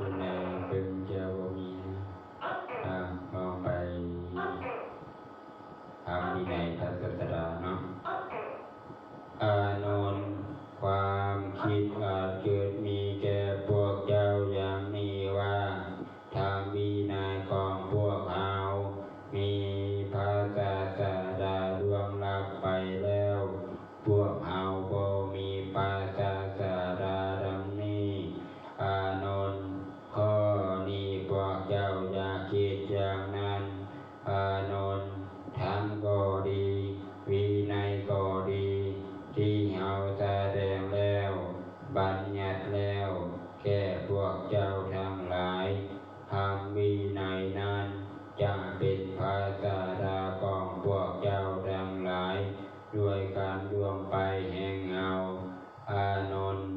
คนแนวเป็นเจ้าบ่มีอ่ามองไปทางวินัยพระศาสดาเนาะอานนความคิดอาจ พวกเจ้าทั้งหลายทำวินัยนั้นจะเป็นภาษาดาของพวกเจ้าทั้งหลาย ด้วยการดวงไปแห่งเงาอานนท์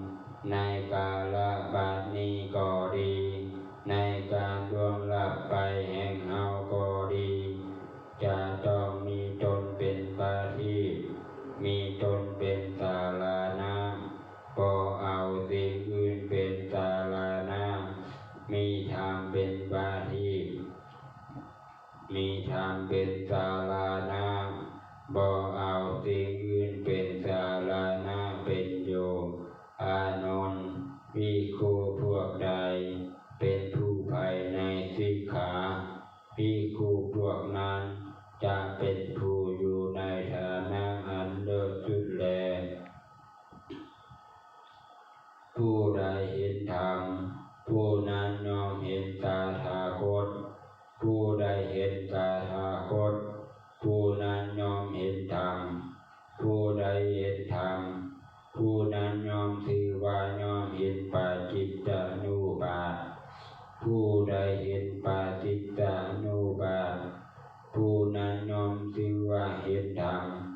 ในกาลบัดนี้ก็ดี ในการดวงลับไปแห่งเฮาก็ดี จะต้อ มีธรรมเป็นสารานาบ่เอาสิ่งอื่นเป็นสารานาเป็นโยอานนท์วิคูพวกใด เป็นผู้ภายในสิขาพิคูพวกนั้นจะเป็นผู้ ผู้ใดเห็นปาติตานุบาผู้นั้นน้อมถึงว่าเห็นธรรม